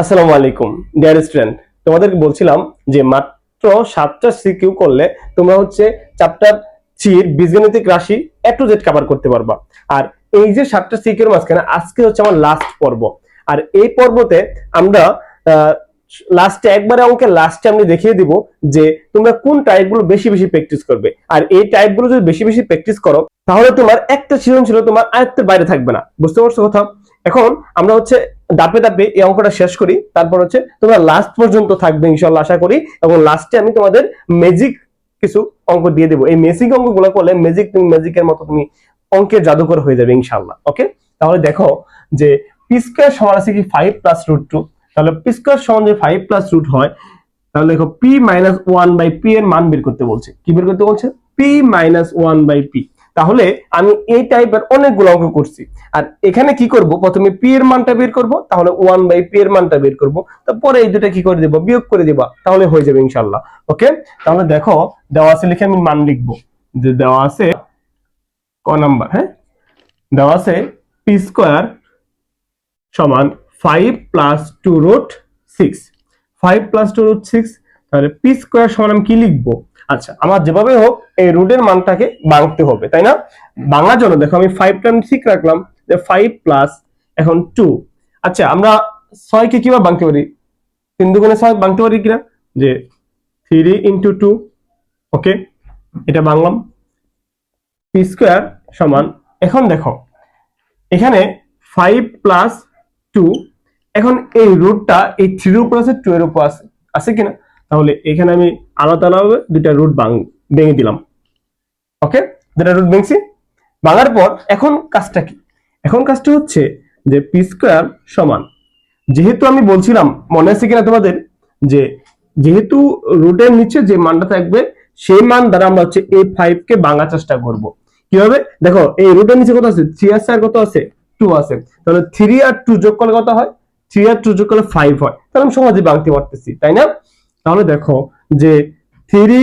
আসসালামু আলাইকুম dear student তোমাদেরকে বলছিলাম যে মাত্র সাতটা সিকিউ করলে তোমরা হচ্ছে চ্যাপ্টার থ্রির বীজগণিতিক রাশি এ টু জেড কভার করতে পারবা। আর এই যে সাতটা সিকিউর মাঝখানে আজকে হচ্ছে আমার লাস্ট পর্ব। আর এই পর্বতে আমরা লাস্টে একবারে অঙ্কের লাস্টে আমি দেখিয়ে দিব যে তোমরা কোন টাইপগুলো বেশি বেশি প্র্যাকটিস করবে। আর এই টাইপগুলো যদি বেশি বেশি প্র্যাকটিস করো, তাহলে তোমার একটা সৃজনশীল তোমার আয়ত্তের বাইরে থাকবে না। বুঝতে পারছ কথা? এখন আমরা হচ্ছে ধাপে ধাপে এই অঙ্কটা শেষ করি। তারপর হচ্ছে তোমরা লাস্ট পর্যন্ত থাকবে ইনশাল্লাহ আশা করি। এবং লাস্টে আমি তোমাদের ম্যাজিক কিছু অঙ্ক দিয়ে দেবো। এই ম্যাজিক অঙ্কগুলো করলে ম্যাজিক তুমি ম্যাজিকের মতো তুমি অঙ্কের জাদুকর হয়ে যাবে ইনশাল্লাহ ওকে তাহলে দেখো যে পি স্কোয়ার সমান আছে কি ফাইভ প্লাস রুট টু তাহলে পি স্কোয়ার সমান যে ফাইভ প্লাস রুট হয়, তাহলে দেখো P minus one by P এর মান বের করতে বলছে। কি বের করতে বলছে? P minus one by P তাহলে আমি এই টাইপের অনেকগুলো অঙ্ক করছি। আর এখানে কি করব? প্রথমে পি এর মানটা বের করব, তাহলে ওয়ান বাই পি এর মানটা বের করব। তারপরে এই দুটা কি করে দেব? বিয়োগ করে দিবা, তাহলে হয়ে যাবে ইনশাল্লাহ ওকে? তাহলে দেখো, দেওয়া আছে লিখে আমি মান লিখব। যে দেওয়া আছে ক নাম্বার হ্যাঁ? দেওয়া আছে পি স্কোয়ার সমান five plus two root six five plus two root six তাহলে পি স্কোয়ার সমান আমি কি লিখব? আচ্ছা আমার যেভাবে হোক, এই রুটের মানটাকে ভাঙতে হবে, তাই না? ভাঙার জন্য, দেখো আমি ফাইভটা আমি ঠিক রাখলাম, যে ফাইভ প্লাস এখন টু আচ্ছা আমরা ছয়কে কীভাবে ভাঙতে পারি? তিন দুগুণে ছয় ভাঙতে পারি কিনা? যে থ্রি ইন্টু টু ওকে এটা ভাঙলাম পি স্কোয়ার সমান, এখন দেখো, এখানে ফাইভ প্লাস টু এখন এই রুটটা এই থ্রির উপর আছে টু এর উপর আছে আছে কিনা? তাহলে এখানে আমি আলাদা আলাদা দুইটা রুট ভেঙে দিলাম। ওকে দুটা রুট ভেঙছি। ভাঙার পর এখন কাজটা কি? এখন কাজটা হচ্ছে যে পি স্কোয়ার সমান। যেহেতু আমি বলছিলাম, মনে আছে কিনা তোমাদের? যে যেহেতু রুটের নিচে যে মানটা থাকবে, সেই মান দ্বারা আমরা হচ্ছে এ ফাইভ কে ভাঙার চেষ্টা করব। কীভাবে? দেখো, এই রুটের নিচে কত আছে? থ্রি আর আর কত আছে? টু আছে। তাহলে থ্রি আর টু যোগ করলে কত হয়? থ্রি আর টু যোগ করলে ফাইভ হয়। তাহলে আমি সহজে ভাঙতে পারতেছি, তাই না? তাহলে দেখো যে থ্রি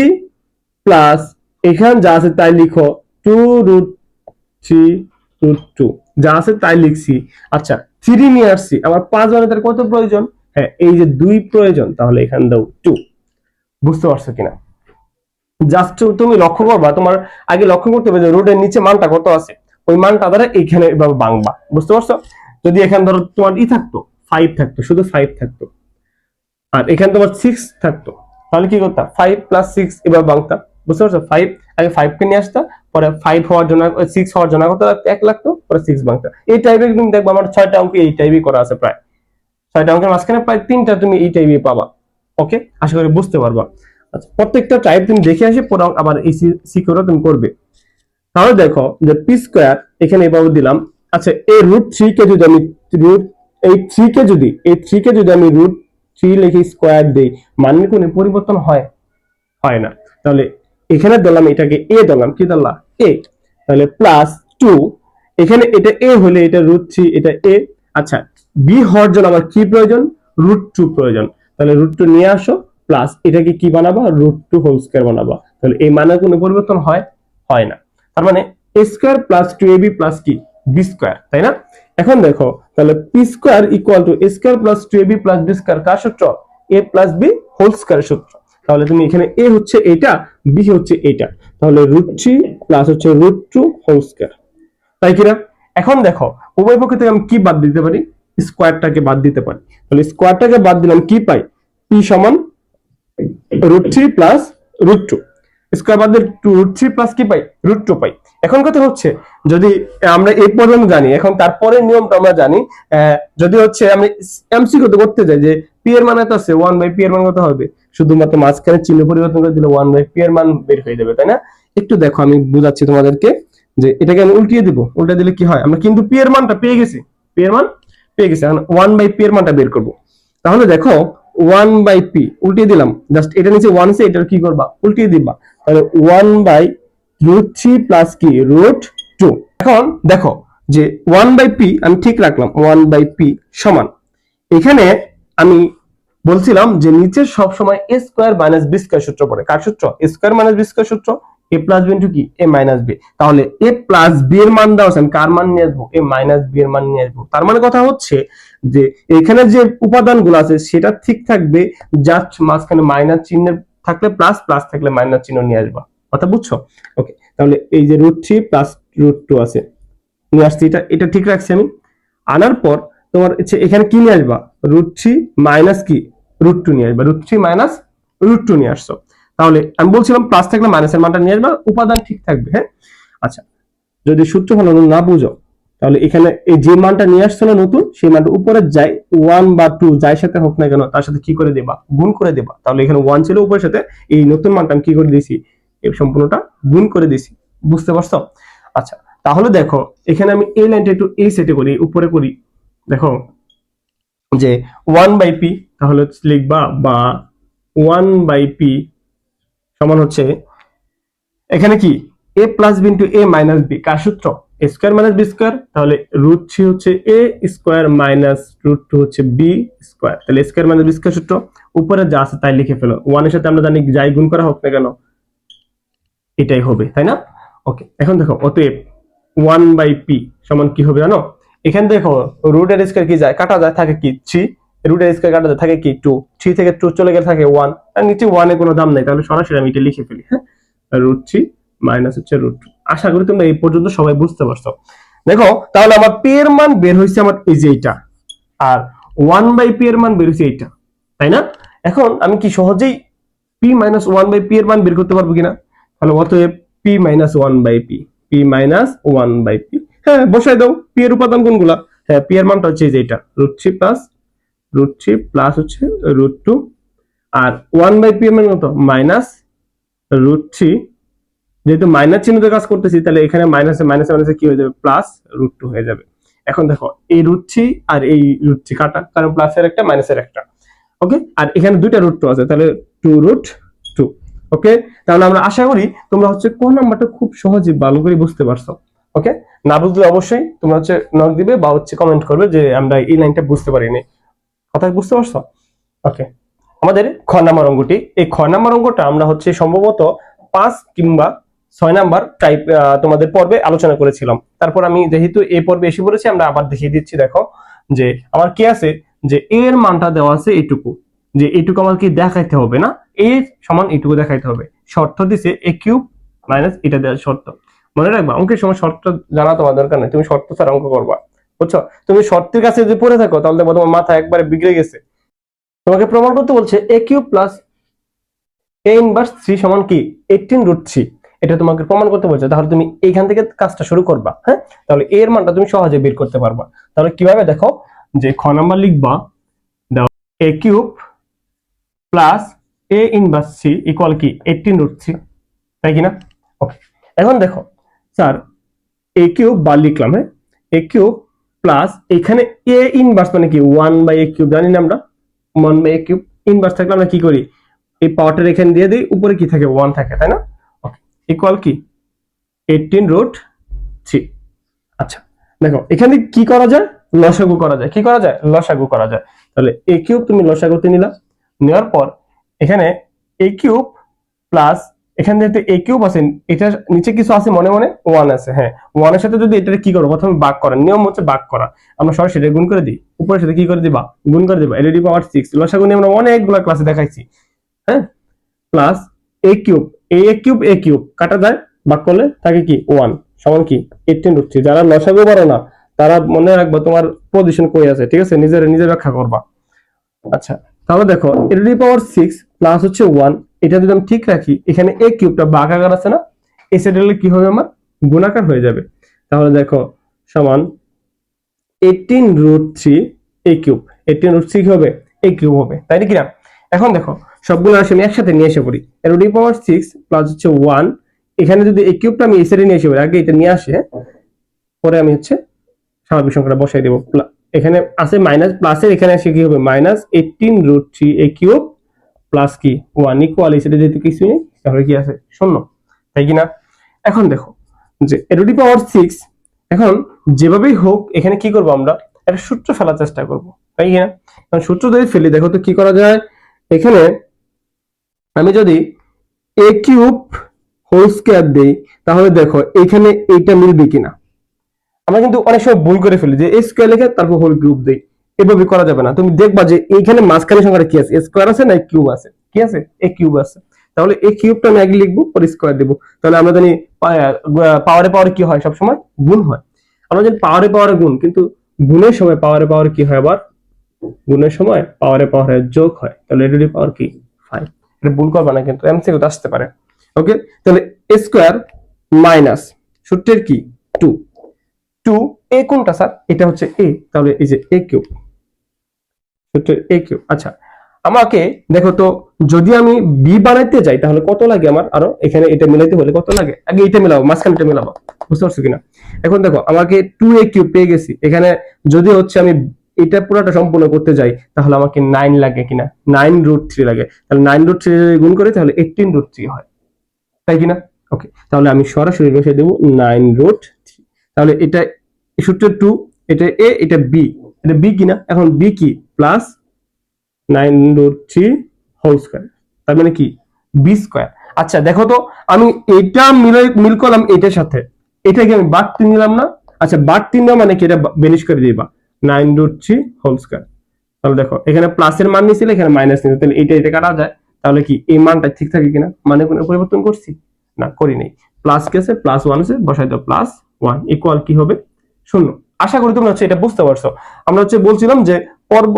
প্লাস এখানে যা আছে তাই লিখো two root three root two যা আছে তাই লিখছি। আচ্ছা থ্রি নিয়ে আসছি। আমার পাঁচ মানে তার কত প্রয়োজন? হ্যাঁ এই যে দুই প্রয়োজন, তাহলে এখান দাও টু বুঝতে পারছ কিনা? জাস্ট তুমি লক্ষ্য করবা, তোমার আগে লক্ষ্য করতে হবে যে রোডের নিচে মানটা কত আছে? ওই মানটা দ্বারা এইখানে এভাবে বাংবা। বুঝতে পারছ? যদি এখানে ধরো তোমার ই থাকতো ফাইভ থাকতো, শুধু ফাইভ থাকতো। আর এখানে তোমার সিক্স থাকতো। তাহলে কি করতাম ফাইভ প্লাস সিক্স এবার বাংতা। বুঝতে পারছ? ফাইভ আগে ফাইভ কে নিয়ে আসতা, পরে ফাইভ হওয়ার জন্য সিক্স হওয়ার জন্য কত লাগতো? এক লাগতো, পরে সিক্স বাংতা। এই টাইপের তুমি দেখব আমার ছয়টা অঙ্ক এই টাইপই করা আছে প্রায়। ছয়টা অঙ্কের মাঝখানে প্রায় তিনটা তুমি এই টাইপই পাবা। ওকে আশা করি বুঝতে পারবা। আচ্ছা প্রত্যেকটা টাইপ তুমি দেখে আসে, পরে আবার এই সিকিউরও তুমি করবে। তাহলে দেখো যে পি স্কোয়ার এখানে এভাবে দিলাম। আচ্ছা এই রুট থ্রি কে যদি আমি রুট এই থ্রি কে যদি, এই থ্রি কে যদি আমি রুট থ্রি লিখে স্কোয়ার দেই মানে কোনো পরিবর্তন হয় হয় না। তাহলে এখানে দিলাম এটাকে এ দিলাম কি দিলাম এ তাহলে প্লাস টু এখানে এটা এ হলে এটা রুট থ্রি এটা এ আচ্ছা বি হওয়ার জন্য আমার কি প্রয়োজন? রুট টু প্রয়োজন। তাহলে রুট টু নিয়ে আসো প্লাস এটাকে কি বানাবা? রুট টু হোল স্কোয়ার বানাবা। তাহলে এই মানে কোনো পরিবর্তন হয় হয় না। তার মানে A square plus two A B plus কি? বি স্কোয়ার তাই না? এখন দেখো, তাহলে P square equal to A square plus two A B plus B square কার সূত্র? A plus B whole square সূত্র। তাহলে তুমি এখানে এ হচ্ছে এটা বি হচ্ছে এটা তাহলে রুট থ্রি প্লাস হচ্ছে রুট টু হোল স্কোয়ার তাই কিনা? এখন দেখো, উভয় পক্ষ থেকে আমি কি বাদ দিতে পারি? স্কোয়ারটাকে বাদ দিতে পারি। তাহলে স্কোয়ারটাকে বাদ দিলাম কি পাই? পি সমান root three plus root two square বাদ দিলে রুট থ্রি প্লাস কি পাই? রুট টু পাই। এখন কথা হচ্ছে, যদি আমরা এই পর্যন্ত জানি, এখন তারপরে নিয়মটা আমরা জানি যদি হচ্ছে আমি এমসি করতে করতে যাই, যে পি এর মান এত আছে ওয়ান বাই পি এর মান কত হবে? শুধুমাত্র মাঝখানে চিহ্ন পরিবর্তন করে দিলে ওয়ান বাই পি এর মান বের হয়ে যাবে, তাই না? একটু দেখো, আমি বুঝাচ্ছি তোমাদেরকে, যে এটাকে আমি উল্টিয়ে দিব। উল্টে দিলে কি হয়? আমরা কিন্তু পি এর মানটা পেয়ে গেছি। পি এর মান পেয়ে গেছি। এখন ওয়ান বাই পি এর মানটা বের করব। তাহলে দেখো ওয়ান বাই পি উল্টিয়ে দিলাম। জাস্ট এটা নিচে ওয়ান আছে, এটার কি করবা? উল্টিয়ে দিবা। তাহলে one by root three plus কি? রুট টু এখন দেখো যে ওয়ান বাই পি আমি ঠিক রাখলাম ওয়ান বাই পি সমান। এখানে আমি বলছিলাম যে নিচে সব সময় a square minus b square সূত্র পড়ে। কার সূত্র? A square minus b square সূত্র। এ প্লাস বি ইন্টু কি? এ মাইনাস বি তাহলে এ প্লাস বি এর মান দেওয়া আমি কার মান নিয়ে আসব? এ মাইনাস বি এর মান নিয়ে আসব। তার মানে কথা হচ্ছে যে এখানে যে উপাদানগুলো আছে, সেটা ঠিক থাকবে জাস্ট মাঝখানে মাইনাস চিহ্নের থাকলে প্লাস প্লাস থাকলে মাইনাস চিহ্ন নিয়ে আসবা। কথা বুঝছ? ওকে তাহলে এই যে root three plus root two আছে, নিয়ে আসছি এটা এটা ঠিক রাখছি আমি। আনার পর তোমার এখানে কি নিয়ে আসবা? রুট থ্রি মাইনাস কি? রুট টু নিয়ে আসবা। Root three minus root two নিয়ে আসছো। তাহলে আমি বলছিলাম প্লাস থাকলে মাইনাসের মানটা নিয়ে আসবা, উপাদান ঠিক থাকবে হ্যাঁ? আচ্ছা যদি সূত্র ভালো না বুঝো, তাহলে এখানে এই যে মানটা নিয়ে আসছো না নতুন, সেই মানটা উপরে যাই ওয়ান বা টু যাই সাথে হোক না কেন, তার সাথে কি করে দেবা? গুণ করে দেবা। তাহলে এখানে ওয়ান ছিল উপরের সাথে, এই নতুন মানটা আমি কি করে দিয়েছি এই সম্পূর্ণটা গুণ করে দিয়েছি। বুঝতে পারছ? আচ্ছা তাহলে দেখো, এখানে আমি এই লাইনটা একটু এই সেটে করি, উপরে করি। দেখো, যে ওয়ান বাই পি তাহলে লিখবা বা ওয়ান বাই পি সমান হচ্ছে, এখানে কি? A plus b into a minus b কার সূত্র? A square minus b square তাহলে রুট থ্রি হচ্ছে a square minus root two হচ্ছে বি স্কোয়ার তাহলে স্কোয়ার মাইনাস বি স্কোয়ার সূত্র, উপরে যা আছে তাই লিখে ফেলো। ওয়ানের সাথে আমরা জানি যাই গুণ করা হোক না কেন এটাই হবে, তাই না? ওকে এখন দেখো, অতএব ওয়ান বাই পি সমান কি হবে জানো? এখানে দেখো রুট এর স্কোয়ার কি যায়? কাটা যায়, থাকে কি থ্রি রুট এর স্কোয়ার কাটা যায়, থাকে কি টু থ্রি থেকে টু চলে গেলে থাকে ওয়ান আর নিচে ওয়ান কোনো দাম নেই, তাহলে সরাসরি আমি এটা লিখে ফেলি হ্যাঁ? রুট থ্রি মাইনাস হচ্ছে রুট টু আশা করি তোমরা এই পর্যন্ত সবাই বুঝতে পারছ। দেখো, তাহলে আমার পি এর মান বের হয়েছে আমার এই যে এইটা, আর ওয়ান বাই পি এর মান বের হয়েছে এইটা, তাই না? এখন আমি কি সহজেই p minus one by p এর মান বের করতে পারব কিনা? তাহলে অতএব p minus one by p p minus one by p হ্যাঁ বসাই দাও পি এর উপাদান কোনগুলা? হ্যাঁ পি এর মানটা হচ্ছে যে এটা root three plus root three plus হচ্ছে রুট টু আর ওয়ান বাই পি এর মান কত? মাইনাস রুট থ্রি যেহেতু মাইনাস চিহ্নতে কাজ করতেছি, তাহলে এখানে মাইনাসে মাইনাসে মাইনাসে কি হয়ে যাবে? প্লাস রুট টু হয়ে যাবে। এখন দেখো, এই রুট থ্রি আর এই রুট থ্রি কাটা, কারণ প্লাসের একটা মাইনাসের একটা। ওকে আর এখানে দুইটা রুট টু আছে, তাহলে টু রুট ওকে তাহলে আমরা আশা করি তোমরা হচ্ছে কোন নাম্বারটা খুব সহজে ভালো করে বুঝতে পারছ। ওকে না বুঝলে অবশ্যই তোমরা হচ্ছে নক দিবে বা হচ্ছে কমেন্ট করবে যে আমরা এই লাইনটা বুঝতে পারিনি। কথা বুঝতে পারছ? ওকে আমাদের খ নাম্বার অঙ্কটি। এই খ নাম্বার অঙ্কটা আমরা হচ্ছে সম্ভবত পাঁচ কিংবা ছয় নাম্বার টাইপ তোমাদের পর্বে আলোচনা করেছিলাম। তারপর আমি যেহেতু এই পর্বে এসে পড়েছি, আমরা আবার দেখিয়ে দিচ্ছি, দেখো। যে আমার কি আছে? যে এর মানটা দেওয়া আছে এইটুকু যে এইটুকু আমাকে দেখাইতে হবে না? এ সমান এইটুকু দেখাইতে হবে। শর্ত দিছে এ কিউব মাইনাস এটা দেওয়ার শর্ত। মনে রাখবা, অঙ্কের সময় শর্ত জানা তোমার দরকার নেই। তুমি শর্ত ছাড়া অঙ্ক করবা। বুঝছ? তুমি শর্তের কাছে যদি পড়ে থাকো, তাহলে দেখো তোমার মাথা একবারে বিগড়ে গেছে। তোমাকে প্রমাণ করতে বলছে a cube plus a inverse three সমান কি? Eighteen root three. এটা তোমাকে প্রমাণ করতে বলছে। তাহলে তুমি এইখান থেকে কাজটা শুরু করবা হ্যাঁ? তাহলে এর মানটা তুমি সহজে বের করতে পারবা। তাহলে কীভাবে দেখো? যে খ নাম্বার লিখবা দাও a cube plus a inverse three equal কি? এইটিন রুট থ্রি তাই কিনা ওকে এখন দেখো, স্যার এ কিউব বা লিখলাম হ্যাঁ? এ কিউব প্লাস এখানে এ ইনভার্স মানে কি? ওয়ান বাই এ কিউব জানি না আমরা। One by a cube inverse থাকলে আমরা কি করি? এই পাওয়ারটা এখানে দিয়ে দিই, উপরে কি থাকে? ওয়ান থাকে, তাই না? ওকে ইকুয়াল কি? এইটিন রুট থ্রি আচ্ছা দেখো, এখানে কি করা যায়? লসাগু করা যায়। কি করা যায়? লসাগু করা যায়। তাহলে এ কিউব তুমি লসাগুতে নিলা। নেওয়ার পর এখানে এ কিউব প্লাস এখানে যেহেতু এ কিউব আছে, এটার নিচে কিছু আছে মনে মনে? ওয়ান আছে হ্যাঁ। ওয়ানের সাথে যদি এটা কি করব প্রথমে বাক করা। নিয়ম হচ্ছে বাক করা। আমরা সরাসরি এটা গুণ করে দিই। উপরের সাথে কি করে দিবা? গুণ করে দিবা। এলইডি পাওয়ার সিক্স লসাগু নিয়ে আমরা অনেকগুলো ক্লাসে দেখাইছি। হ্যাঁ? Plus a cube a a cube a cube কাটা যায় বাক করলে থাকে কি? ওয়ান সমান কি? এইটিন রুট থ্রি যারা লসাগু পারো না, তারা মনে রাখবা তোমার পজিশন কই আছে, ঠিক আছে? নিজের, নিজে ব্যাখ্যা করবা। আচ্ছা। তাহলে দেখো এলইডি পাওয়ার সিক্স প্লাস হচ্ছে ওয়ান এটা যদি আমি ঠিক রাখি, এখানে এ কিউবটা বাঘাকার আছে না? সাইডে হলে কি হবে আমার? গুণাকার হয়ে যাবে। তাহলে দেখো, সমান eighteen root three a cube eighteen root three হবে? এ কিউব হবে। তাই না? এখন দেখো, সবগুলো রাশি আমি একসাথে নিয়ে এসে পড়ি। এলইডি পাওয়ার সিক্স প্লাস হচ্ছে ওয়ান এখানে যদি এই কিউবটা আমি সাইডে নিয়ে এসে পড়ি, আগে এটা নিয়ে আসে, পরে আমি হচ্ছে স্বাভাবিক সংখ্যাটা বসাই দেবো। এখানে আছে মাইনাস প্লাসের এখানে এসে কি হবে? Minus eighteen root three a cube plus কি? ওয়ান ইকুয়াল সাইডে যেহেতু কিছু নেই, তাহলে কি আছে? শূন্য। তাই কি না এখন দেখো যে এরুডি পাওয়ার সিক্স এখন যেভাবেই হোক, এখানে কি করব আমরা? একটা সূত্র ফেলার চেষ্টা করব। তাই কি না কারণ সূত্র যদি ফেলি, দেখো তো কি করা যায়? এখানে আমি যদি এ কিউব হোল স্কোয়ার দেই, তাহলে দেখো এখানে এইটা মিলবে কিনা? আমরা কিন্তু অনেক সময় ভুল করে ফেলি যে স্কোয়ার লিখে তারপর হোল কিউব দেই। এভাবে করা যাবে না। তুমি দেখবা যে এইখানে মাঝখানে সংখ্যাটা কি আছে? স্কোয়ার আছে না কিউব আছে? কি আছে? এ কিউব আছে। তাহলে এই কিউবটা আমি আগে লিখব, পরে স্কোয়ার দেবো। তাহলে আমরা জানি পাওয়ারে পাওয়ারে কি হয়? সবসময় গুণ হয়। আমরা জানি পাওয়ারে পাওয়ারে গুণ, কিন্তু গুণের সময় পাওয়ারে পাওয়ারে কি হয় আবার? গুণের সময় পাওয়ারে পাওয়ারে যোগ হয়। তাহলে এটার পাওয়ার কি? ফাইভ এটা ভুল করবা না কিন্তু এমসিকিউ আসতে পারে। ওকে তাহলে স্কোয়ার মাইনাস সূত্রের কি? টু টু এ কোনটা স্যার? এটা হচ্ছে এ, তাহলে এই যে এ কিউব। এ কিউব আচ্ছা। আমাকে, দেখো তো, যদি আমি বি বানাইতে যাই, তাহলে কত লাগে আমার? আরও এখানে এটা মিলাইতে হলে কত লাগে? আগে এটা মিলাবো মাঝখানে এটা মিলাবো বুঝতে পারছ কিনা? এখন দেখো, আমাকে টু এ কিউব পেয়ে গেছি। এখানে যদি হচ্ছে আমি এটা পুরোটা সম্পূর্ণ করতে যাই, তাহলে আমাকে নাইন লাগে কিনা? নাইন রুট থ্রি লাগে। তাহলে নাইন রুট থ্রি যদি গুণ করে, তাহলে এইটিন রুট থ্রি হয়। তাই কিনা? ওকে, তাহলে আমি সরাসরি বসে দেবো নাইন রুট থ্রি। তাহলে এটা সূত্র টু এটা এ এটা বি এটা বি কিনা? এখন বি কি? Plus nine root three whole square তার মানে কি? বি স্কোয়ার আচ্ছা দেখো তো, আমি এটা মিলে, মিল করলাম এটার সাথে। এটাকে আমি বাড়তি নিলাম না। আচ্ছা বাড়তি নেওয়া মানে কি? এটা বেনিশ করে দিবা। Nine root three whole square তাহলে দেখো, এখানে প্লাসের মান নিয়েছিল, এখানে মাইনাস নিয়েছিল। তাহলে এটা এটা কাটা যায়। তাহলে কি, এই মানটা ঠিক থাকে কিনা? মানে কোনো পরিবর্তন করছি? না, করি নাই। প্লাস কি আছে? প্লাস ওয়ান আছে। বসাই দাও প্লাস ওয়ান ইকুয়াল কি হবে? শূন্য। আশা করি তোমরা হচ্ছে এটা বুঝতে পারছ। আমরা হচ্ছে বলছিলাম যে পর্ব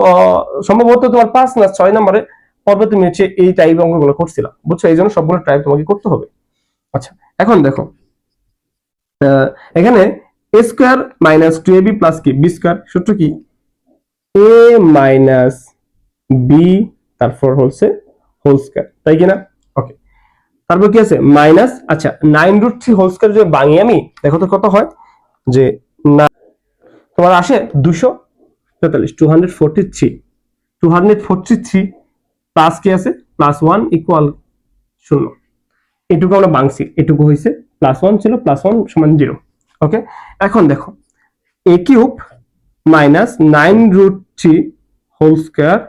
সম্ভবত তোমার পাঁচ না ছয় নম্বরে পর্বে তুমি হচ্ছে এই টাইপ অঙ্কগুলো করছিলাম বুঝছ? এই জন্য সবগুলো টাইপ তোমাকে করতে হবে। আচ্ছা এখন দেখো। এখানে a square minus two a b plus কি? বি স্কোয়ার সূত্র কি? এ মাইনাস বি তারপর হচ্ছে হোল স্কোয়ার তাই কিনা? ওকে তারপর কি আছে? মাইনাস আচ্ছা nine root three whole square যদি ভাঙি আমি, দেখো তো কত হয়? যে না। তোমার আসে দুশো তেতাল্লিশ two hundred forty three two hundred forty three plus কি আছে? প্লাস ওয়ান ইকুয়াল শূন্য। এটুকু আমরা ভাঙছি এটুকু হয়েছে প্লাস ওয়ান ছিল প্লাস ওয়ান সমান জিরো ওকে এখন দেখো a cube minus nine root three whole square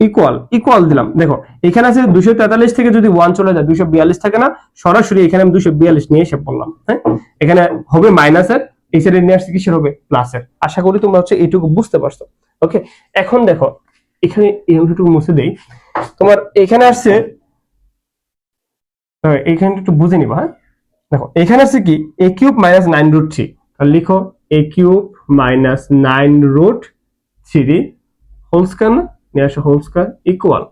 equal equal দিলাম। দেখো, এখানে আছে দুশো তেতাল্লিশ থেকে যদি ওয়ান চলে যায়, দুশো বিয়াল্লিশ থাকে না, সরাসরি এখানে আমি দুশো বিয়াল্লিশ নিয়ে এসে বললাম হ্যাঁ? এখানে হবে মাইনাসের এই নিয়ে আসছে কিসের হবে? প্লাসের আশা করি তোমরা হচ্ছে এইটুকু বুঝতে পারছ। ওকে এখন দেখো, এখানে এই অংশটুকু মুছে দেই। তোমার এখানে আসছে এইখানে একটু বুঝে নিবা হ্যাঁ? দেখো, এখানে আছে কি? A cube minus nine root three লিখো a cube minus nine root three whole square না? নিয়ে আসো হোল স্কয়ার ইকুয়াল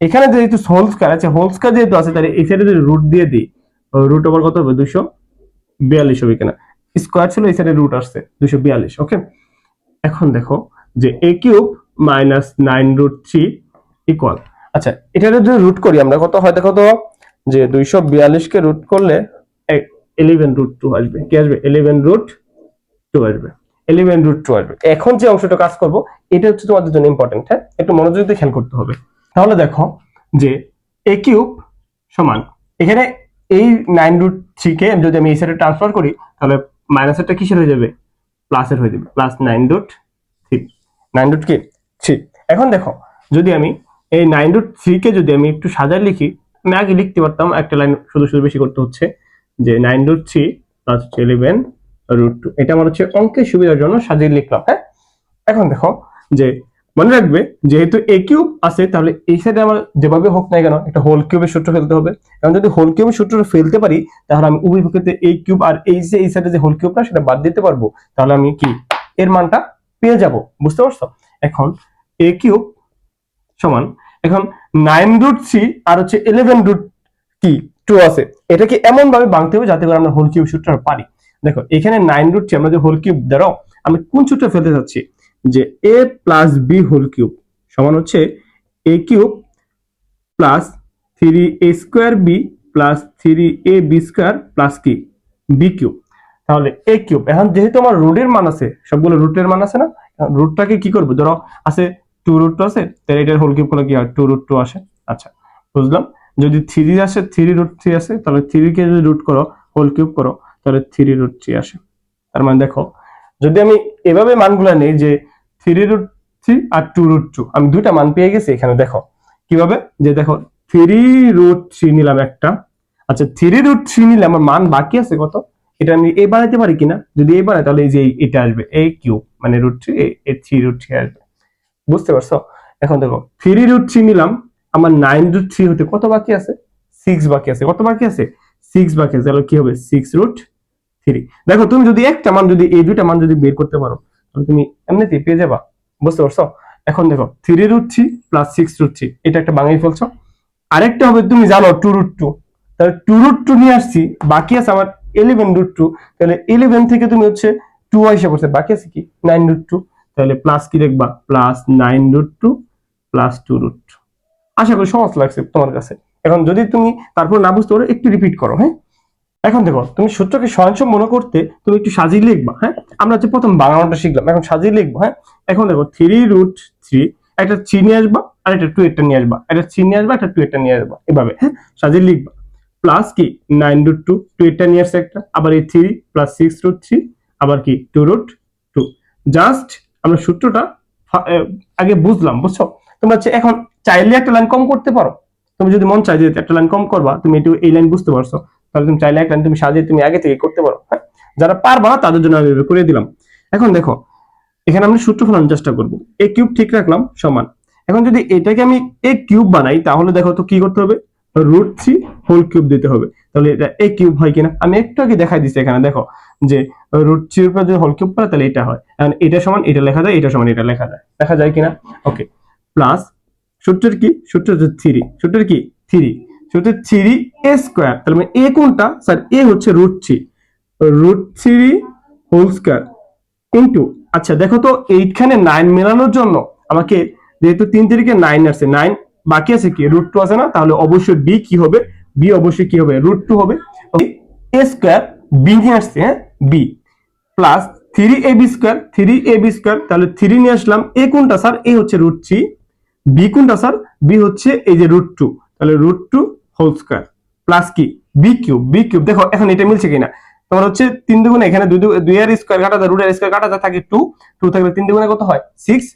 এখানে যেহেতু হোল স্কয়ার আছে হোল স্কয়ার যেহেতু আছে, তাহলে এই সাইডে যদি রুট দিয়ে দিই রুট ওভার কত হবে? দুশো বিয়াল্লিশ হবে কিনা। স্কোয়ার ছিল এই সাইডে রুট আসছে দুশো বিয়াল্লিশ ওকে এখন দেখো যে a cube minus nine root three equal আচ্ছা এটা যদি রুট করি আমরা, কত হয় দেখো তো? যে দুইশো বিয়াল্লিশকে রুট করলে ইলেভেন রুট টু আসবে। কি আসবে? ইলেভেন রুট টু আসবে। ইলেভেন রুট টু আসবে। এখন যে অংশটা কাজ করব, এটা হচ্ছে তোমাদের জন্য ইম্পর্টেন্ট হ্যাঁ? একটু মনোযোগ দিয়ে খেয়াল করতে হবে। তাহলে দেখো যে এ কিউব সমান, এখানে এই নাইন রুট থ্রি কে যদি আমি এই সাইডে ট্রান্সফার করি, তাহলে মাইনাসেরটা কিসের হয়ে যাবে? প্লাসের হয়ে যাবে। Plus nine root three nine dot কি? থ্রি এখন দেখো, যদি আমি এই নাইন ডট থ্রিকে যদি আমি একটু সাজায় লিখি, আমি আগে লিখতে পারতাম একটা লাইন শুধু শুধু বেশি করতে হচ্ছে, যে নাইন ডট থ্রি প্লাস হচ্ছে ইলেভেন রুট টু এটা আমার হচ্ছে অঙ্কের সুবিধার জন্য সাজিয়ে লিখলাম হ্যাঁ? এখন দেখো, যে মনে রাখবে, যেহেতু এ কিউব আছে, তাহলে এই সাইডে আমার যেভাবে হোক না কেন একটা হোল কিউবের সূত্র ফেলতে হবে। কারণ যদি হোল কিউবের সূত্র ফেলতে পারি, তাহলে আমি উভয় পক্ষে এই কিউব আর এই যে, এই সাইডে যে হোল কিউবটা সেটা বাদ দিতে পারব। তাহলে আমি কি? এর মানটা পেয়ে যাব। বুঝতে পারছ? এখন এ কিউব সমান, এখন নাইন রুট থ্রি আর হচ্ছে ইলেভেন রুট কি? টু আছে। এটাকে এমন ভাবে ভাঙতে হবে যাতে করে আমরা হোল কিউব সূত্রটা পারি। দেখো, এখানে নাইন রুট থ্রি আমরা যে হোল কিউব ধরো, আমি কোন সূত্র ফেলতে যাচ্ছি? যে a plus b whole cube সমান হচ্ছে a cube plus three a square b plus three a b square plus কি বি কিউব তাহলে এ কিউব এখন যেহেতু আমার রুটের মান আছে, সবগুলো রুটের মান আছে না? রুটটাকে কি করব? ধরো আছে টু রুট টু আছে, তাহলে এটার হোল কিউব করলে কি হয়? টু রুট টু আসে। আচ্ছা বুঝলাম? যদি থ্রি আসে থ্রি রুট থ্রি আসে, তাহলে থ্রি কে যদি রুট করো হোল কিউব করো, তাহলে থ্রি রুট থ্রি আসে। তার মানে দেখো, যদি আমি এভাবে মানগুলো নেই যে থ্রি রুট থ্রি আর টু রুট টু আমি দুইটা মান পেয়ে গেছি এখানে, দেখো। কীভাবে? যে দেখো থ্রি রুট থ্রি নিলাম একটা। আচ্ছা থ্রি রুট থ্রি নিলে আমার মান বাকি আছে কত? এটা আমি এ বানাইতে পারি কিনা? যদি এ বানাই তাহলে এই যে এটা আসবে এ কিউব মানে root three a three root three আসবে। বুঝতে পারছ? এখন দেখো থ্রি রুট থ্রি নিলাম, আমার নাইন রুট থ্রি হতে কত বাকি আছে? সিক্স বাকি আছে। কত বাকি আছে? সিক্স বাকি আছে। তাহলে কি হবে? সিক্স রুট থ্রি দেখো, তুমি যদি একটা মান যদি, এই দুইটা মান যদি বের করতে পারো তুমি এমনিতেই পেয়ে যাবা। বুঝতে পারছ? এখন দেখো three root three plus six root three এটা একটা বাঙালি ফেলছো আরেকটা হবে, তুমি জানো টু রুট টু তাহলে টু রুট টু নিয়ে আসছি, বাকি আছে আমার ইলেভেন রুট টু তাহলে ইলেভেন থেকে তুমি হচ্ছে টু হিসেবে করছে বাকি আছে কি? নাইন রুট টু তাহলে প্লাস কি দেখবা? Plus nine root two plus two root two আশা করি সহজ লাগছে তোমার কাছে। এখন যদি তুমি তারপর না বুঝতে পারো, একটু রিপিট করো হ্যাঁ? এখন দেখো, তুমি সূত্রকে স্বয়ংসম মনে করতে তুমি একটু সাজিয়ে লিখবা হ্যাঁ? আমরা হচ্ছে প্রথম বাংলাটা শিখলাম, এখন সাজিয়ে লিখব হ্যাঁ? এখন দেখো থ্রি রুট থ্রি একটা থ্রি নিয়ে আসবা, আর একটা টু একটা নিয়ে আসবা, একটা থ্রি নিয়ে আসবা, একটা টু একটা নিয়ে আসবা, এভাবে হ্যাঁ? সাজিয়ে লিখবা। প্লাস কি? নাইন রুট টু টু এটা নিয়ে আসছে একটা, আবার এই three plus six root three আবার কি? টু রুট টু জাস্ট আমরা সূত্রটা আগে বুঝলাম, বুঝছ? তোমরা হচ্ছে এখন চাইলে একটা লাইন কম করতে পারো। তুমি যদি মন চাই যে একটা লাইন কম করবা, তুমি একটু এই লাইন বুঝতে পারছ। তাহলে তুমি চাইলে একটা তুমি সাজিয়ে তুমি আগে থেকে করতে পারো হ্যাঁ? যারা পারবা তাদের জন্য আমি করে দিলাম। এখন দেখো, এখানে আমরা সূত্র ফলানোর চেষ্টা করব। এ কিউব ঠিক রাখলাম, সমান। এখন যদি এটাকে আমি এ কিউব বানাই, তাহলে দেখো তো কি করতে হবে? রুট থ্রি হোল কিউব দিতে হবে। তাহলে এটা এ কিউব হয় কিনা? আমি একটু আগে দেখাই দিচ্ছি এখানে, দেখো, যে রুট থ্রির উপর যদি হোল কিউব করে তাহলে এটা হয়। এখন এটা সমান, এটা লেখা যায়, এটা সমান, এটা লেখা যায়। দেখা যায় কিনা? ওকে প্লাস সূত্রের কি? সূত্র হচ্ছে থ্রি সূত্রের কি? থ্রি সূত্রের থ্রি এ স্কোয়ার তাহলে মানে এ কোনটা? স্যার এ হচ্ছে root three root three whole square into আচ্ছা দেখো তো এইখানে নাইন মেলানোর জন্য আমাকে যেহেতু তিন তারিখে নাইন আসছে নাইন বাকি আছে কি? রুট টু আছে না? তাহলে অবশ্যই বি কি হবে? বি অবশ্যই কি হবে? রুট টু হবে। এ স্কোয়ার বি নিয়ে আসছে হ্যাঁ? B plus three a b square three a b square তাহলে থ্রি নিয়ে আসলাম। এ কোনটা স্যার এ হচ্ছে রুট থ্রি বি কোনটা স্যার বি হচ্ছে এই যে রুট টু তাহলে রুট টু বি কত হয়? মানে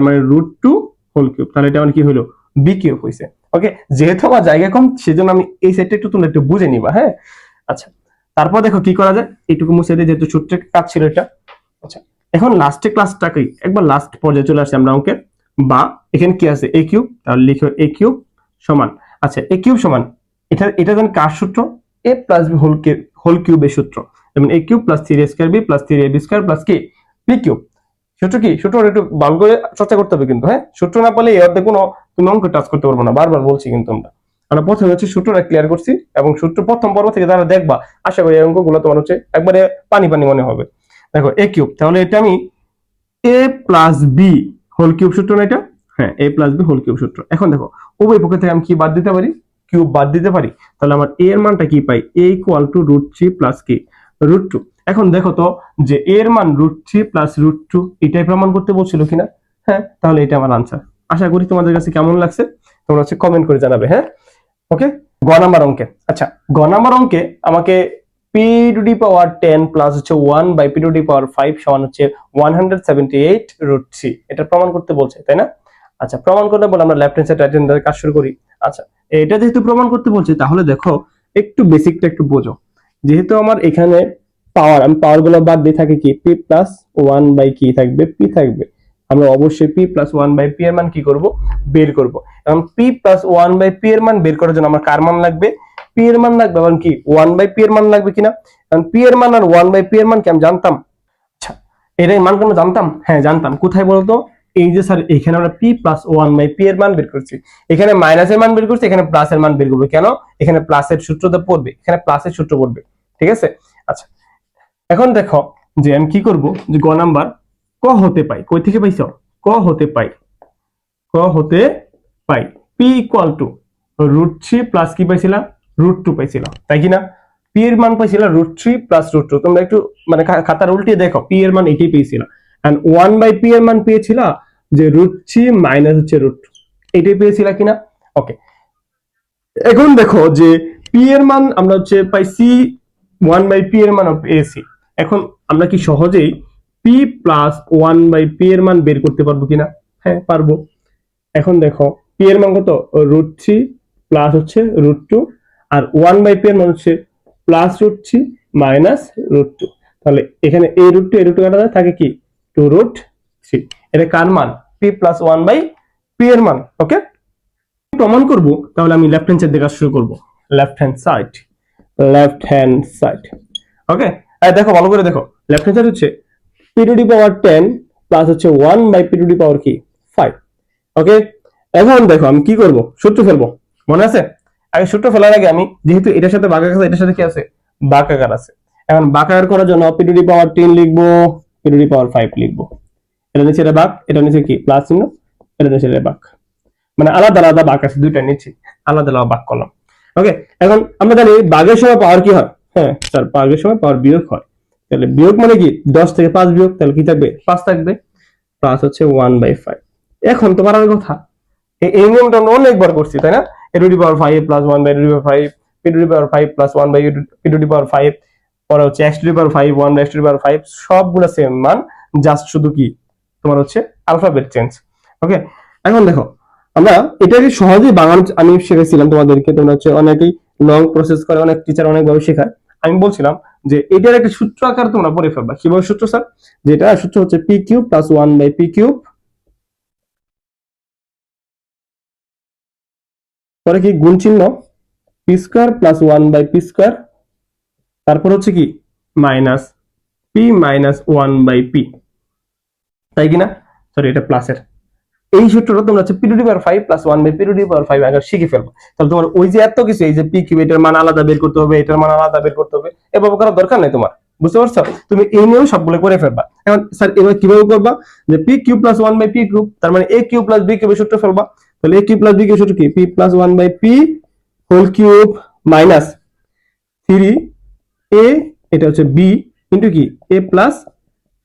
মানে ওকে যেহেতু জায়গা কম, সেজন্য আমি এই সেটটা একটু তোমরা একটু বুঝে নিবা হ্যাঁ? আচ্ছা তারপর দেখো কি করা যায়? এইটুকু মুছে দিয়ে যেহেতু সূত্রের কাজ ছিল এটা। আচ্ছা এখন লাস্টে ক্লাসটাকেই একবার লাস্ট পর্যায়ে চলে আসছে আমরা অঙ্কের। বা এখানে কি আছে? এ কিউব, তাহলে লিখো এ কিউব সমান। আচ্ছা এ কিউব সমান এটা এটা যেন কার সূত্র? A plus b whole cube whole কিউবের সূত্র। যেমন a cube plus three square b plus three a b square plus কি বি কিউব। সূত্র কি? সূত্র একটু ভালো করে চর্চা করতে হবে কিন্তু হ্যাঁ? সূত্র না পারলে এর কোনো তুমি অঙ্ক টাচ করতে পারব না। বারবার বলছি কিন্তু আমরা। আমরা প্রথমে হচ্ছে সূত্রটা ক্লিয়ার করছি এবং সূত্র প্রথম পর্ব থেকে যারা দেখবা, আশা করি এই অঙ্কগুলো তোমার হচ্ছে একবারে পানি পানি মনে হবে। দেখো এ কিউব, তাহলে এটা আমি a plus b whole cube সূত্র না এটা? হ্যাঁ a plus b whole cube সূত্র। এখন দেখো, উভয় পক্ষ থেকে আমি কি বাদ দিতে পারি? কিউব বাদ দিতে পারি। তাহলে আমার এ এর মানটা কি পাই? A equal to root three plus কি রুট টু এখন দেখো তো, যে এ এর মান root three plus root two এটাই প্রমাণ করতে বলছিল কিনা? হ্যাঁ তাহলে এটা আমার আনসার আশা করি তোমাদের কাছে কেমন লাগছে? তোমরা হচ্ছে কমেন্ট করে জানাবে হ্যাঁ? ওকে গ নাম্বার অঙ্কে। আচ্ছা গ নাম্বার অঙ্কে আমাকে p to the power ten plus হচ্ছে one by p to the power five সমান হচ্ছে one hundred seventy eight root three এটা প্রমাণ করতে বলছে, তাই না? আচ্ছা প্রমাণ করতে বলে আমরা লেফট হ্যান্ড সাইড রাইট কাজ শুরু করি। আচ্ছা এটা যেহেতু প্রমাণ করতে বলছে, তাহলে দেখো, একটু বেসিকটা একটু বোঝো। যেহেতু আমার এখানে পাওয়ার আমি পাওয়ারগুলো বাদ দিয়ে থাকি কি? পি প্লাস ওয়ান বাই কি থাকবে? পি থাকবে। আমরা অবশ্যই p plus one by p এর মান কি করব? বের করব। এখন p plus one by p এর মান বের করার জন্য আমার কার মান লাগবে? পি এর মান লাগবে এবং কি? ওয়ান বাই পি এর মান লাগবে কিনা? কারণ পি এর মান আর ওয়ান বাই পি এর মান কি আমি জানতাম? আচ্ছা এটাই মান কেন জানতাম? হ্যাঁ জানতাম। কোথায় বলতো? এই যে স্যার এখানে আমরা p plus one by p এর মান বের করছি। এখানে মাইনাসের মান বের করছি, এখানে প্লাসের মান বের করব। কেন? এখানে প্লাসের সূত্রটা পড়বে, এখানে প্লাসের সূত্র পড়বে। ঠিক আছে? আচ্ছা এখন দেখো যে আমি কি করব? যে গ নাম্বার, ক হতে পাই। কই থেকে পাইছ? ক হতে পাই। ক হতে পাই। P equal to root three plus কি পাইছিলাম? রুট টু পাইছিলাম তাই কিনা পি এর মান পাইছিলাম root three plus root two তোমরা একটু মানে খাতার উল্টিয়ে দেখো পি এর মান এটাই পেয়েছিলাম এন্ড ওয়ান বাই পি এর মান পেয়েছিলা যে রুট থ্রি মাইনাস হচ্ছে রুট টু এটাই পেয়েছিলা কিনা ওকে এখন দেখো যে পি এর মান আমরা হচ্ছে পাইছি ওয়ান বাই পি এর মান পেয়েছি। এখন আমরা কি সহজেই p plus one by p এর মান বের করতে পারব কিনা হ্যাঁ পারব। এখন দেখো পি এর মান কত? রুট থ্রি প্লাস হচ্ছে রুট টু আর ওয়ান বাই পি এর মান হচ্ছে plus root three minus root two তাহলে এখানে এই রুট টু এই রুট টু কাটা থাকে কি? টু রুট থ্রি এটা কার মান? P plus one by p এর মান ওকে প্রমাণ করব, তাহলে আমি লেফট হ্যান্ড সাইড দেখা শুরু করব। Left hand side left hand side okay দেখো, ভালো করে দেখো। লেফট হ্যান্ড সাইড হচ্ছে p to the power ten plus হচ্ছে one by p to the power কি? ফাইভ ওকে এখন দেখো, আমি কি করব? সূত্র ফেলব। মনে আছে? আগে সূত্র ফেলার আগে আমি, যেহেতু এটার সাথে বাঁকা আছে, এটার সাথে কি আছে? বাঁকাকার আছে। এখন বাঁকাকার করার জন্য p to the power ten লিখব p to the power five লিখব। এটা নিচে এটা বাঁক, এটা নিচে কি? প্লাস চিহ্ন, এটা নিচে এটা বাঁক। মানে আলাদা আলাদা বাঁক আছে, দুইটা নিচে। আলাদা আলাদা বাঁক করলাম ওকে এখন আমরা জানি বাঘের সময় পাওয়ার কি হয়? হ্যাঁ স্যার বাঘের সময় পাওয়ার বিয়োগ হয়। তাহলে বিয়োগ মানে কি? দশ থেকে পাঁচ বিয়োগ, তাহলে কি থাকবে? পাঁচ থাকবে। প্লাস হচ্ছে ওয়ান বাই ফাইভ এখন তোমার আর কথা এই নিয়মটা আমরা অনেকবার করছি, তাই না? A to the power five plus one by to the power five p to the power five plus one by p to the power five পরে হচ্ছে x to the power five one by x to the power five সবগুলো same মান just শুধু কি? তোমার হচ্ছে alphabet change okay এখন দেখো, আমরা এটাকে সহজেই বানান আমি শিখেছিলাম তোমাদেরকে, তোমরা হচ্ছে অনেকেই লং প্রসেস করে, অনেক টিচার অনেকভাবে শেখায়। আমি বলছিলাম যে এটার একটা সূত্র আকার তোমরা পড়ে ফেলবা। কীভাবে সূত্র স্যার যেটা সূত্র হচ্ছে p cube plus one by p cube পরে কি গুণ চিহ্ন? P square plus one by p square. তারপর হচ্ছে কি? Minus p minus one by p. তাই কিনা? সরি, এটা প্লাসের এই সূত্রটা তোমরা হচ্ছে p to the power five plus one by p to the power five আগে শিখে ফেলব। তাহলে তোমার ওই যে এত কিছু, এই যে পি কিউ এটার মান আলাদা বের করতে হবে, এটার মান আলাদা বের করতে হবে, এভাবে করার দরকার নেই তোমার। বুঝতে পারছ? তুমি এই নিয়ম সবগুলো করে ফেলবা। এখন স্যার, এবার কীভাবে করবা? যে p cube plus one by p cube তার মানে এ কিউ প্লাস বি কিউবের সূত্র ফেলবা। তাহলে a cube plus b cube সূত্র কি? P plus one by p whole cube minus three a এটা হচ্ছে বি ইন্টু কি? এ প্লাস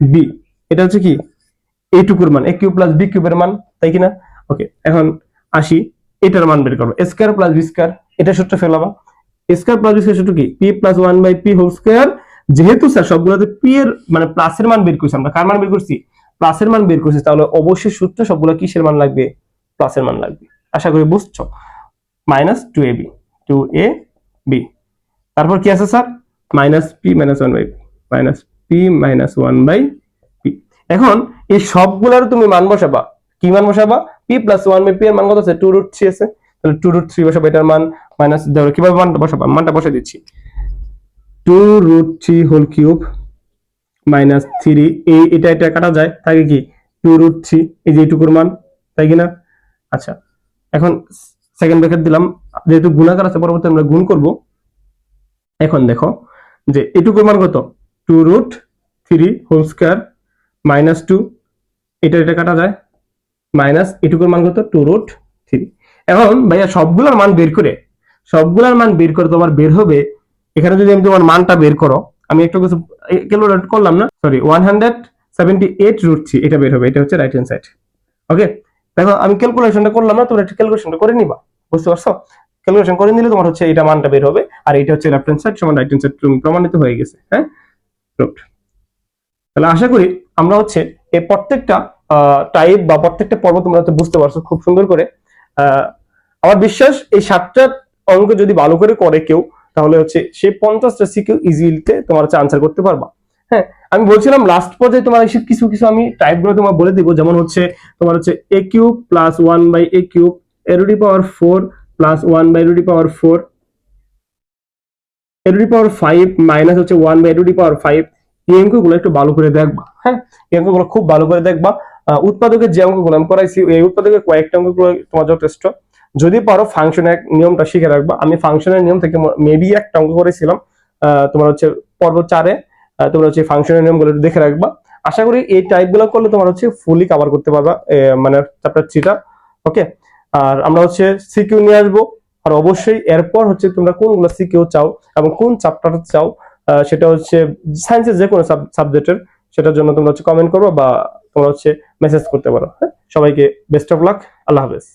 বি এটা হচ্ছে কি? এইটুকুর মান এ কিউব প্লাস বি কিউবের মান, তাই কিনা? ওকে এখন আসি, এটার মান বের করব স্কোয়ার প্লাস বি স্কোয়ার এটা সূত্র ফেলাবা স্কোয়ার প্লাস বি স্কোয়ার সূত্র কি? P plus one by p whole square যেহেতু স্যার সবগুলোতে পি এর মানে প্লাসের মান বের করছি আমরা, কার মান বের করছি? প্লাসের মান বের করছি, তাহলে অবশ্যই সূত্র সবগুলো কিসের মান লাগবে? প্লাসের মান লাগবে। আশা করি বুঝছ। Minus two A B, two A B. তারপর কি আছে sir? Minus P minus one by minus P minus one by P. এখন এই সবগুলার তুমি মান বসাবা। কি মান বসাবা? P plus one by P এর মান কত আছে? টু রুট থ্রি আছে। তাহলে টু রুট থ্রি বসাবো এটার মান। মাইনাস, ধরো কীভাবে মানটা বসাবা? মানটা বসে দিচ্ছি। Two root three whole cube minus three এই এটা এটা কাটা যায়। থাকে কি? টু রুট থ্রি, এই যে এইটুকুর মান। তাই কি না? আচ্ছা এখন সেকেন্ড ব্র্যাকেট দিলাম। যেহেতু গুণাকার আছে, পরবর্তী আমরা গুণ করব। এখন দেখো যে এটুকুর মান কত? Two root three whole square minus two এটা এটা কাটা যায়। মাইনাস এটুকুর মান কত? টু রুট থ্রি এখন ভাইয়া সবগুলোর মান বের করে, সবগুলোর মান বের করে তোমার বের হবে। এখানে যদি আমি তোমার মানটা বের করো, আমি একটু কিছু ক্যালকুলেট করলাম না? Sorry one hundred seventy eight root three এটা বের হবে, এটা হচ্ছে রাইট হ্যান্ড সাইড ওকে দেখো, আমি ক্যালকুলেশনটা করলাম না, তোমরা একটু ক্যালকুলেশনটা করে নিবা। বুঝতে পারছ? ক্যালকুলেশন করে নিলে তোমার হচ্ছে এটা মানটা বের হবে, আর এটা হচ্ছে লেফট হ্যান্ড সাইড সমান রাইট হ্যান্ড সাইড প্রমাণিত হয়ে গেছে হ্যাঁ. তাহলে আশা করি আমরা হচ্ছে এই প্রত্যেকটা টাইপ বা প্রত্যেকটা পর্ব তোমরা হয়তো বুঝতে পারছ খুব সুন্দর করে। আমার বিশ্বাস এই সাতটা অঙ্ক যদি ভালো করে করে কেউ, তাহলে হচ্ছে সেই পঞ্চাশটা সিকিউ ইজিলিতে তোমার হচ্ছে আনসার করতে পারবা হ্যাঁ? আমি বলছিলাম লাস্ট পর্যায়ে তোমার কিছু কিছু আমি টাইপগুলো তোমার বলে দিব, যেমন হচ্ছে তোমার হচ্ছে A cube plus one by A cube A রুটি power four plus one by রুটি পাওয়ার ফোর এ রুটি পাওয়ার ফাইভ মাইনাস হচ্ছে ওয়ান বাই রুটি পাওয়ার ফাইভ এই অঙ্কগুলো একটু ভালো করে দেখবা হ্যাঁ? এই অঙ্কগুলো খুব ভালো করে দেখবা। উৎপাদকের যে অঙ্কগুলো আমি করাইছি, এই উৎপাদকের কয়েকটা অঙ্কগুলো তোমার যথেষ্ট। যদি পারো ফাংশনের নিয়মটা শিখে রাখবা। আমি ফাংশনের নিয়ম থেকে মেবি একটা অঙ্ক করেছিলাম তোমার হচ্ছে পর্ব চারে। তোমরা হচ্ছে ফাংশনের নিয়মগুলো দেখে রাখবা। আশা করি এই টাইপগুলো করলে তোমার হচ্ছে ফুলি কভার করতে পারবা মানে চ্যাপ্টার থ্রিটা ওকে আর আমরা হচ্ছে সিকিউ নিয়ে আসব, আর অবশ্যই এরপর হচ্ছে তোমরা কোনগুলো সিকিউ চাও এবং কোন চ্যাপ্টার চাও সেটা হচ্ছে সায়েন্সের যে কোনো সাবজেক্টের সেটার জন্য তোমরা হচ্ছে কমেন্ট করব বা তোমরা হচ্ছে মেসেজ করতে পারো হ্যাঁ? সবাইকে বেস্ট অফ লাক আল্লাহ হাফেজ।